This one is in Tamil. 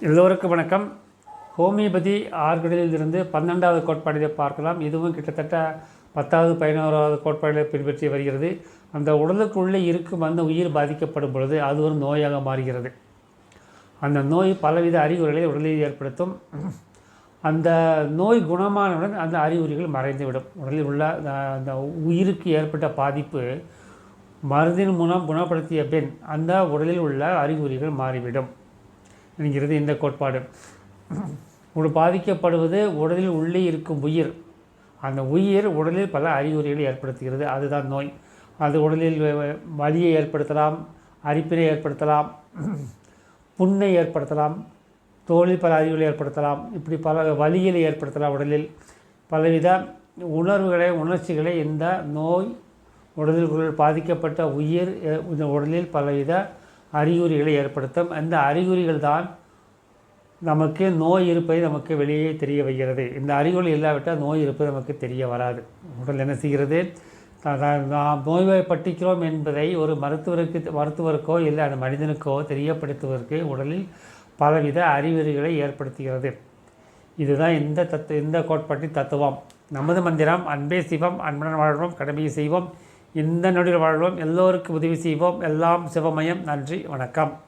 எல்லோருக்கும் வணக்கம். ஹோமியோபதி ஆறுகளில் இருந்து பன்னெண்டாவது கோட்பாடுகளை பார்க்கலாம். இதுவும் கிட்டத்தட்ட பத்தாவது பதினோராவது கோட்பாடுகளை பின்பற்றி வருகிறது. அந்த உடலுக்குள்ளே இருக்கும் அந்த உயிர் பாதிக்கப்படும் பொழுது அது ஒரு நோயாக மாறுகிறது. அந்த நோய் பலவித அறிகுறிகளை உடலில் ஏற்படுத்தும். அந்த நோய் குணமானவுடன் அந்த அறிகுறிகள் மறைந்துவிடும். உடலில் உள்ள அந்த- அந்த உயிருக்கு ஏற்பட்ட பாதிப்பு மருந்தின் மூலம் குணப்படுத்திய பின் அந்த உடலில் உள்ள அறிகுறிகள் மாறிவிடும். என்கிறது இந்த கோட்பாடு. உடல் பாதிக்கப்படுவது உடலில் உள்ளே இருக்கும் உயிர். அந்த உயிர் உடலில் பல அறிகுறிகளை ஏற்படுத்துகிறது. அதுதான் நோய். அது உடலில் வலியை ஏற்படுத்தலாம் அரிப்பினை ஏற்படுத்தலாம் புண்ணை ஏற்படுத்தலாம் தோலில் பல அறிகுறிகளை ஏற்படுத்தலாம். இப்படி பல வலிகளை ஏற்படுத்தலாம் உடலில். பலவித உணர்வுகளை உணர்ச்சிகளை இந்த நோய் உடலில் உள்ள பாதிக்கப்பட்ட உயிர் இந்த உடலில் பலவித அறிகுறிகளை ஏற்படுத்தும். அந்த அறிகுறிகள் தான் நமக்கு நோய் இருப்பதை நமக்கு வெளியே தெரிய வைக்கிறது. இந்த அறிகுறி இல்லாவிட்டால் நோய் இருப்பது நமக்கு தெரிய வராது. உடல் என்ன செய்கிறது? நாம் நோய்வாய்ப்பட்டிருக்கிறோம் என்பதை ஒரு மருத்துவருக்கு மருத்துவருக்கோ இல்லை அந்த மனிதனுக்கோ தெரியப்படுத்துவதற்கு உடலில் பலவித அறிகுறிகளை ஏற்படுத்துகிறது. இதுதான் இந்த தத்து இந்த கோட்பாட்டின் தத்துவம். நமது மந்திரம் அன்பே சிவம் அன்புடன் வாழ்வோம் கடமையை செய்வோம். இந்த நொடியில் வாழ்வோம். எல்லோருக்கும் உதவி செய்வோம். எல்லாம் சிவமயம். நன்றி. வணக்கம்.